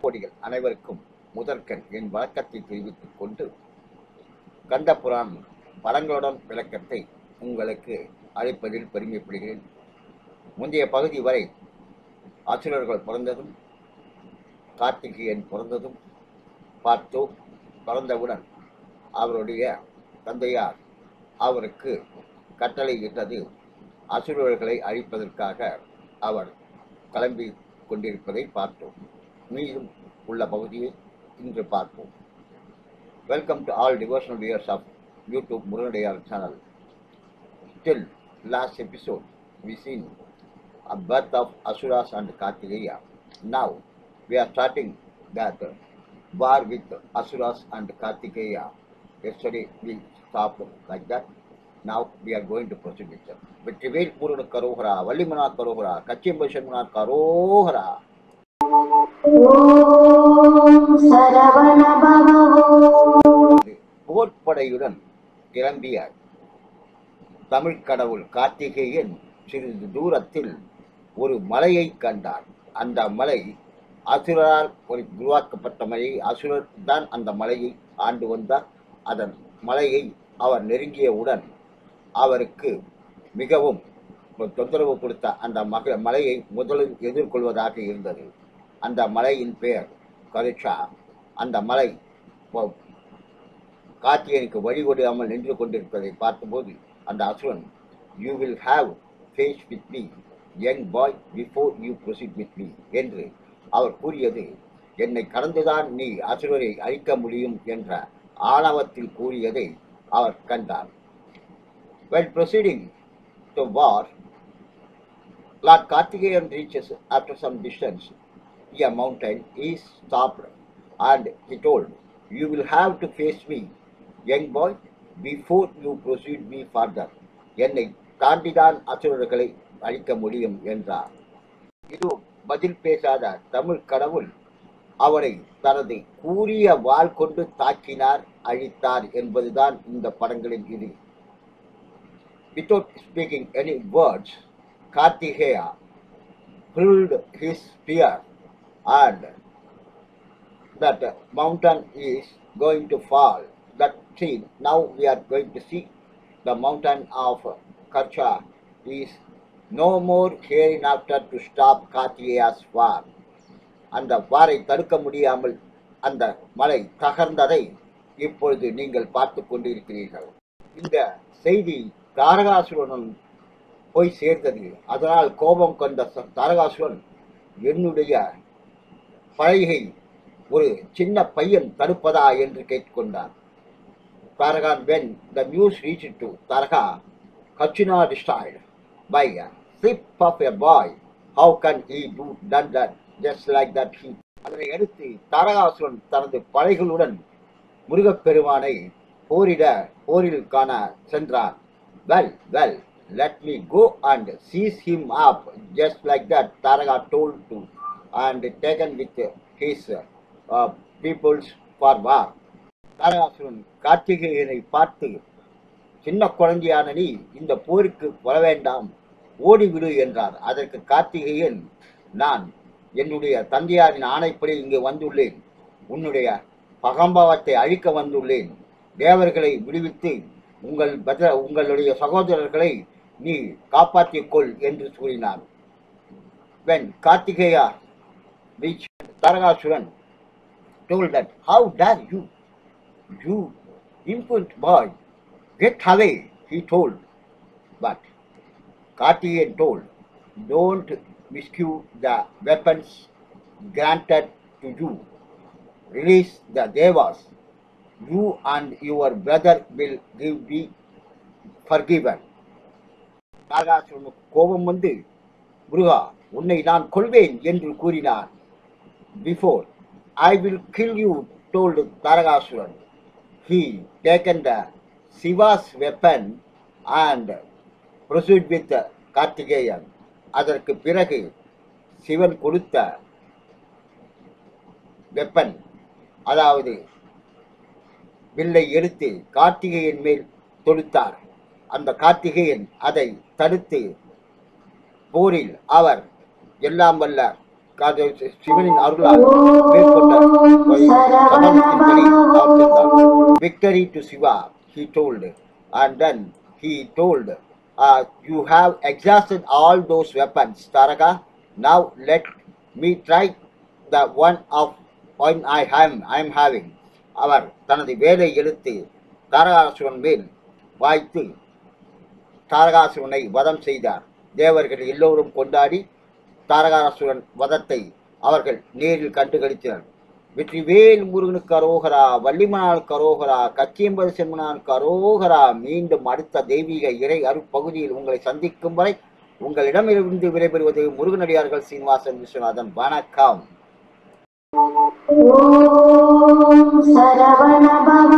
கோடிகள் அனைவருக்கும் முதற்கண் என் வழக்கத்தை தெரிவித்துக் கொண்டு கந்த புராணம் படங்களுடன் விளக்கத்தை உங்களுக்கு அழைப்பதில் பெருமைப்படுகிறேன். முந்தைய பகுதி வரை அசுரர்கள் பிறந்ததும் கார்த்திகேயன் பிறந்ததும் பார்த்தோம் பிறந்தவுடன் அவருடைய தந்தையார் அவருக்கு கட்டளையிட்டது அசுரர்களை அழிப்பதற்காக அவர் கிளம்பி கொண்டிருப்பதை பார்த்தோம் மீதும் உள்ள பகுதியை இன்று பார்ப்போம் welcome to all devotional viewers of YouTube Murugadaiyar channel Till last episode, we seen a birth of Asuras and Kartikeya. Now, we are starting that uh, war with Asuras and Kartikeya. Yesterday, we stopped like that. Now, we are going to proceed with them. கரோகரா கச்சியம்பசன்மனா கரோகரா ஓம் சரவண பவோ போர்ப்படையுடன் கிளம்பிய தமிழ் கடவுள் கார்த்திகேயன் சிறிது தூரத்தில் ஒரு மலையை கண்டார். அந்த மலை அசுரரால் ஒரு உருவாக்கப்பட்ட மலை அசுரர் தான் அந்த மலையை ஆண்டு வந்தார். அதன் மலையை அவர் நெருங்கியவுடன் அவருக்கு மிகவும் ஒரு தொந்தரவு கொடுத்த அந்த மக மலையை முதலில் எதிர்கொள்வதாக இருந்தது. அந்த மலையின் பெயர் கருஷா அந்த மலை கார்த்திகனுக்கு வழிகொடாமல் நின்று கொண்டிருப்பதை பார்த்தபோது அந்த அசுரன் you will have face with me young boy before you proceed with me என்று அவர் கூறியது. என்னை கடந்துதான் நீ அசுரரை அழிக்க முடியும் என்ற ஆணவத்தில் கூறியதை அவர் கண்டார். While proceeding to war, Lord Kartikeyan reaches after some distance a mountain He stopped and he told, You will have to face me, young boy, before you proceed me further. என்னை தாண்டிதான் அசுரர்களை அழிக்க முடியும் என்றார் இது பதில் பேசாத தமிழ் கடவுள் அவரை தனது கூறிய வாள் கொண்டு தாக்கினார் அழித்தார் என்பதுதான் இந்த படங்களின் இது without speaking any words, Kartikeya hurled his spear and that mountain is going to fall. That scene, now we are going to see the mountain of Karcha is no more hereafter to stop Kartikeya's war. அந்த வாரை தடுக்க முடியாமல் அந்த மலை தகர்ந்ததை இப்பொழுது நீங்கள் பார்த்து கொண்டிருக்கிறீர்கள் இந்த செய்தி தாரகாசுரனும் போய் சேர்ந்தது. அதனால் கோபம் கொண்ட ச- தாரகாசுரன் என்னுடைய பழகை ஒரு சின்ன பையன் தடுப்பதா என்று கேட்டுக்கொண்டார் தாரகான் when the news reach to Taraka கச்சினா destroyed by slip of a boy how can I do done that? Just like that he. அதனை அடுத்து தாரகாசுரன் தனது படைகளுடன் முருகப்பெருமானை போரிட போரில் காண சென்றார் well well let me go and seize him up just like that Taraka told to and taken with his peoples for war Tarakasuran கார்த்திகேயனை பார்த்து சின்ன குழந்தையான நீ இந்த போருக்கு வர வேண்டாம் ஓடிவிடு என்றார். அதற்கு கார்த்திகேயன் நான் என்னுடைய தந்தையாரின் ஆணைப்படி இங்கு வந்துள்ளேன். உன்னுடைய பகம்பாவத்தை அழிக்க வந்துள்ளேன். தேவர்களை விடுவித்து உங்கள் பத உங்களுடைய சகோதரர்களை நீ காப்பாற்றிக் கொள் என்று கூறினார் when Karthikeya reached Tarakasuran told that how dare you you impudent boy get away he told but Kartikeyan told don't miscue the weapons granted to you release the devas you and your brother will give be forgiven. நாகாசுரனுக்கு கோபம் வந்து முருகா உன்னை நான் கொள்வேன் என்று கூறினார். Before I will kill you told Tarakasuran he taken the Shiva's weapon and proceed with Karthikeyan அதற்கு பிறகு சிவன் கொடுத்த வெப்பன் அதாவது வில்லை எடுத்து கார்த்திகேயன் மேல் தொடுத்தார் அந்த கார்த்திகேயன் அதை தடுத்து போரில் அவர் எல்லாம் வல்ல காது சிவனின் அருளால் மேற்கொண்ட சமணத்தின்படி அவர் சென்றார். victory to Shiva, he told. And then he told, uh, You have exhausted all those weapons, Taraka. Now let me try the one of one I am, I am having. அவர் தனது வேலை எழுத்து தாரகாசுரன் மேல் வாய்த்து தாரகாசுரனை வதம் செய்தார். தேவர்கள் எல்லோரும் கொண்டாடி தாரகாசுரன் வதத்தை அவர்கள் நேரில் கண்டுகளித்தனர். வெற்றிவேல் முருகனுக்கு அரோகரா வள்ளிமனால் கரோகரா கச்சியம்பது செம்மனால் கரோகரா மீண்டும் அடுத்த தெய்வீக இறை அருப்பகுதியில் உங்களை சந்திக்கும் வரை உங்களிடமிருந்து விடைபெறுவது முருகனடியார்கள் சீனிவாசன் விஸ்வநாதன். வணக்கம். ॐ शरवण भव